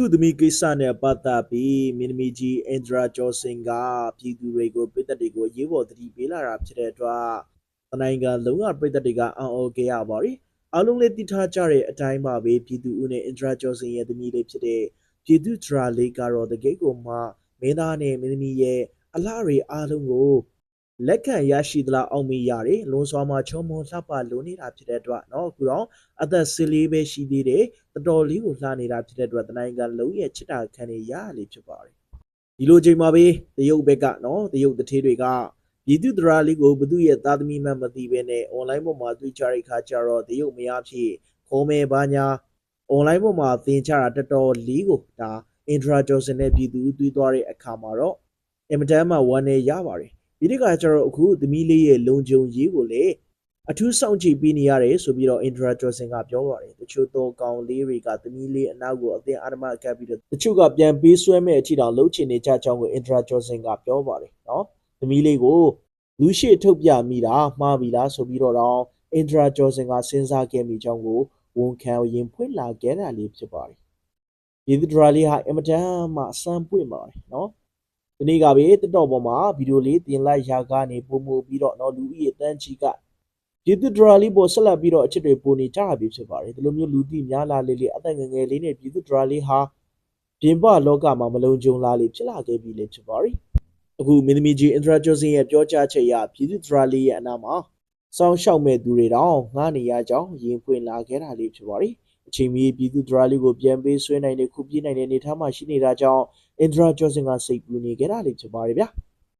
သူ့သမီးကိစ္စနဲ့ပတ်သက်ပြီးမင်းသမီးကြီးအင်ဒရာကျော်စင်ကပြည်သူတွေကိုပြည်သက်တွေကိုအရေးပေါ်သတိပေးလာတာဖြစ်တဲ့အတွက်တနိုင်ငံလုံးကပြည်သက်တွေကအံ့ဩခဲ့ရပါတယ်အားလုံးလည်းသိထားကြတဲ့အတိုင်းပါပဲပြည်သူဦးနဲ့အင်ဒရာကျော်စင်ရဲ့သမီးလေးဖြစ်တဲ့ပြည်သူဒရာလေးကတော့တကယ်ကိုမှမင်းသားနဲ့မင်းသမီးရဲ့အလားတွေအားလုံးကို လက်ခံရရှိသလားအောင်မရတယ်လွန်စွာမှာချုံမွန်လှပလိုနေတာဖြစ်တဲ့အတွက်เนาะအခုတော့အသက်၁၄ပဲရှိသေးတယ် တော်တော်လေးကိုလှနေတာဖြစ်တဲ့အတွက်တနိုင်ငံလုံးရဲ့ချစ်တာခံနေရလေဖြစ်ပါတယ်ဒီလိုချိန်မှာပဲတရုတ်ဘက်ကနော်တရုတ်တထေးတွေကပြည်သူတရာလေးကိုဘသူရဲ့သားသမီးမှမသိဘဲနဲ့ online ပေါ်မှာတွေ့ကြတဲ့အခါကျတော့တရုတ်မရဖြစ်ခေါ်မယ်ဘာညာ online ပေါ်မှာသင်ချတာတော်တော်လေးကိုဒါ intra johnson နဲ့ပြည်သူတွေ့သွားတဲ့အခါမှာတော့အင်မတန်မှဝမ်းနေရပါတယ် ဒီတစ်ခါကျတော့အခုသမီးလေးရဲ့လုံခြုံရေးကိုလည်းအထူးစောင့်ကြည့်ပေးနေရတယ်ဆိုပြီးတော့ Indra Johnson ကပြောပါတယ်တချို့တော့ကောင်လေးတွေကသမီးလေးအနောက်ကိုအသင်အာရမကပ်ပြီးတော့တချို့ကပြန်ပေးဆွဲမဲ့အထိတောင်လှုပ်ချင်နေကြကြောင်းကို Indra Johnson ကပြောပါတယ်နော်သမီးလေးကိုလူရှိထုတ်ပြမိတာမှားပြီလားဆိုပြီးတော့တော့ Indra Johnson ကစဉ်းစားခဲ့မိကြောင်းကိုဝန်ခံရင်ဖွင့်လာခဲ့တာလေးဖြစ်ပါတယ်ဒီဒရာလေးဟာအင်မတန်မှအစမ်းပွင့်ပါတယ်နော် ဒီနေ့ကပဲတက်တော့ပေါ်မှာဗီဒီယိုလေးတင်လိုက်ရာကနေပုံမူပြီးတော့နော်လူဦးရေတန်းချီကကျေးဇူးဒရာလေးပေါ်ဆက်လက်ပြီးတော့အချစ်တွေပိုနေကြတာပဲဖြစ်ပါတယ်ဒီလိုမျိုးလူသိများလာလေးလေးအသက်ငယ်ငယ်လေးနဲ့ကျေးဇူးဒရာလေးဟာပြင်ပလောကမှာမလုံခြုံလာလေးဖြစ်လာခဲ့ပြီလေဖြစ်ပါတယ်အခုမင်းသမီးကြီးအင်ဒရာဂျိုစင်ရဲ့ပြောကြားချက်အရကျေးဇူးဒရာလေးရဲ့အနာမှာစောင်းရှောက်မဲ့သူတွေတောင်ငားနေရကြောင်းရင်ပွင့်လာခဲ့တာလေးဖြစ်ပါတယ် အချိန်မီပြည်သူဒရာလေးကိုပြန်ပေးဆွဲနိုင်တဲ့ခုပြေးနိုင်တဲ့အနေအထားမှာရှိနေတာကြောင့်အင်ဒရာဂျိုစင်ကစိတ်ပူနေခဲ့တာလေးဖြစ်ပါတယ်ဗျာ